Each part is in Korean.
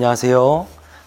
안녕하세요.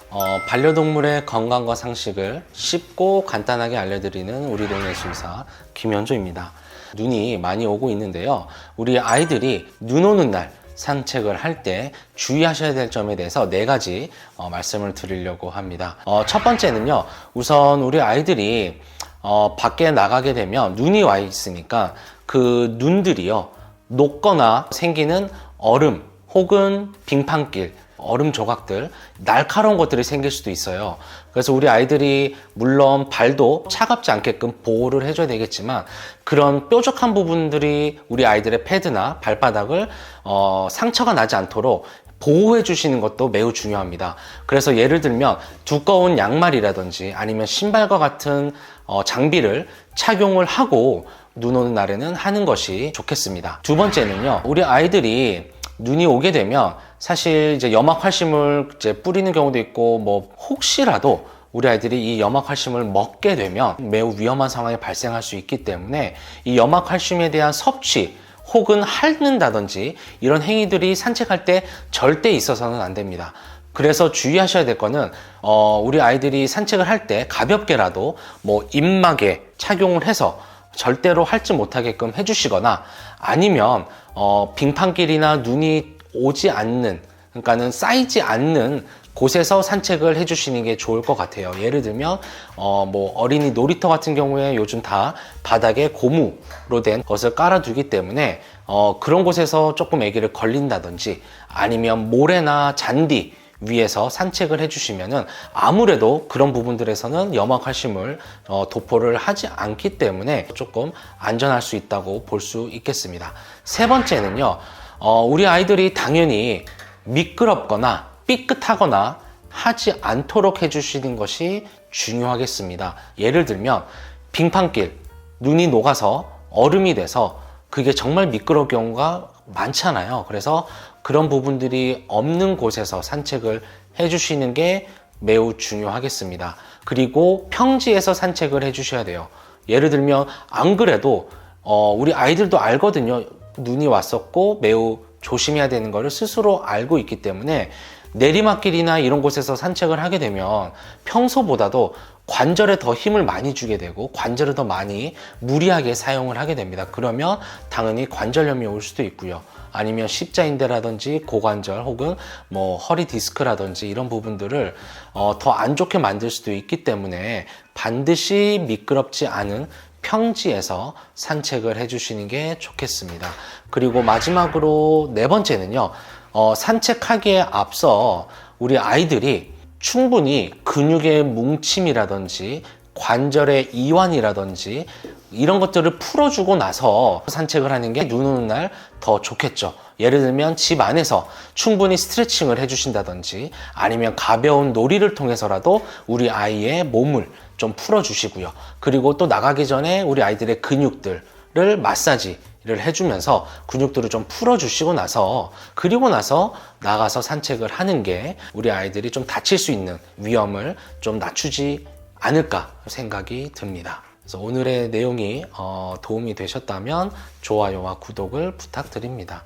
어, 반려동물의 건강과 상식을 쉽고 간단하게 알려드리는 우리 동네 수의사 김현조입니다. 눈이 많이 오고 있는데요. 우리 아이들이 눈 오는 날 산책을 할 때 주의하셔야 될 점에 대해서 네 가지 어, 말씀을 드리려고 합니다. 어, 첫 번째는요. 우선 우리 아이들이 어, 밖에 나가게 되면 눈이 와 있으니까 그 눈들이요. 녹거나 생기는 얼음 혹은 빙판길, 얼음 조각들, 날카로운 것들이 생길 수도 있어요. 그래서 우리 아이들이 물론 발도 차갑지 않게끔 보호를 해줘야 되겠지만 그런 뾰족한 부분들이 우리 아이들의 패드나 발바닥을 어, 상처가 나지 않도록 보호해 주시는 것도 매우 중요합니다. 그래서 예를 들면 두꺼운 양말이라든지 아니면 신발과 같은 어, 장비를 착용을 하고 눈 오는 날에는 하는 것이 좋겠습니다. 두 번째는요, 우리 아이들이 눈이 오게 되면 사실 이제 염화칼슘을 이제 뿌리는 경우도 있고 뭐 혹시라도 우리 아이들이 이 염화칼슘을 먹게 되면 매우 위험한 상황이 발생할 수 있기 때문에 이 염화칼슘에 대한 섭취 혹은 핥는다든지 이런 행위들이 산책할 때 절대 있어서는 안 됩니다. 그래서 주의하셔야 될 거는 어, 우리 아이들이 산책을 할 때 가볍게라도 뭐 입막에 착용을 해서 절대로 핥지 못하게끔 해주시거나 아니면 어, 빙판길이나 눈이 오지 않는 그러니까는 쌓이지 않는 곳에서 산책을 해주시는 게 좋을 것 같아요. 예를 들면 어, 뭐 어린이 놀이터 같은 경우에 요즘 다 바닥에 고무로 된 것을 깔아두기 때문에 어, 그런 곳에서 조금 아기를 걸린다든지 아니면 모래나 잔디 위에서 산책을 해주시면은 아무래도 그런 부분들에서는 염화 칼슘을 어, 도포를 하지 않기 때문에 조금 안전할 수 있다고 볼 수 있겠습니다. 세 번째는요, 어, 우리 아이들이 당연히 미끄럽거나 삐끗하거나 하지 않도록 해주시는 것이 중요하겠습니다. 예를 들면 빙판길 눈이 녹아서 얼음이 돼서 그게 정말 미끄러울 경우가 많잖아요. 그래서 그런 부분들이 없는 곳에서 산책을 해주시는 게 매우 중요하겠습니다. 그리고 평지에서 산책을 해주셔야 돼요. 예를 들면 안 그래도 어, 우리 아이들도 알거든요. 눈이 왔었고 매우 조심해야 되는 것을 스스로 알고 있기 때문에 내리막길이나 이런 곳에서 산책을 하게 되면 평소보다도 관절에 더 힘을 많이 주게 되고 관절을 더 많이 무리하게 사용을 하게 됩니다. 그러면 당연히 관절염이 올 수도 있고요. 아니면 십자인대라든지 고관절 혹은 뭐 허리 디스크라든지 이런 부분들을 어, 더 안 좋게 만들 수도 있기 때문에 반드시 미끄럽지 않은 평지에서 산책을 해주시는 게 좋겠습니다. 그리고 마지막으로 네 번째는요, 어, 산책하기에 앞서 우리 아이들이 충분히 근육의 뭉침이라든지 관절의 이완이라든지 이런 것들을 풀어주고 나서 산책을 하는 게 눈 오는 날 더 좋겠죠. 예를 들면 집 안에서 충분히 스트레칭을 해주신다든지 아니면 가벼운 놀이를 통해서라도 우리 아이의 몸을 좀 풀어주시고요. 그리고 또 나가기 전에 우리 아이들의 근육들을 마사지 를 해주면서 근육들을 좀 풀어주시고 나서 그리고 나서 나가서 산책을 하는 게 우리 아이들이 좀 다칠 수 있는 위험을 좀 낮추지 않을까 생각이 듭니다. 그래서 오늘의 내용이 어, 도움이 되셨다면 좋아요와 구독을 부탁드립니다.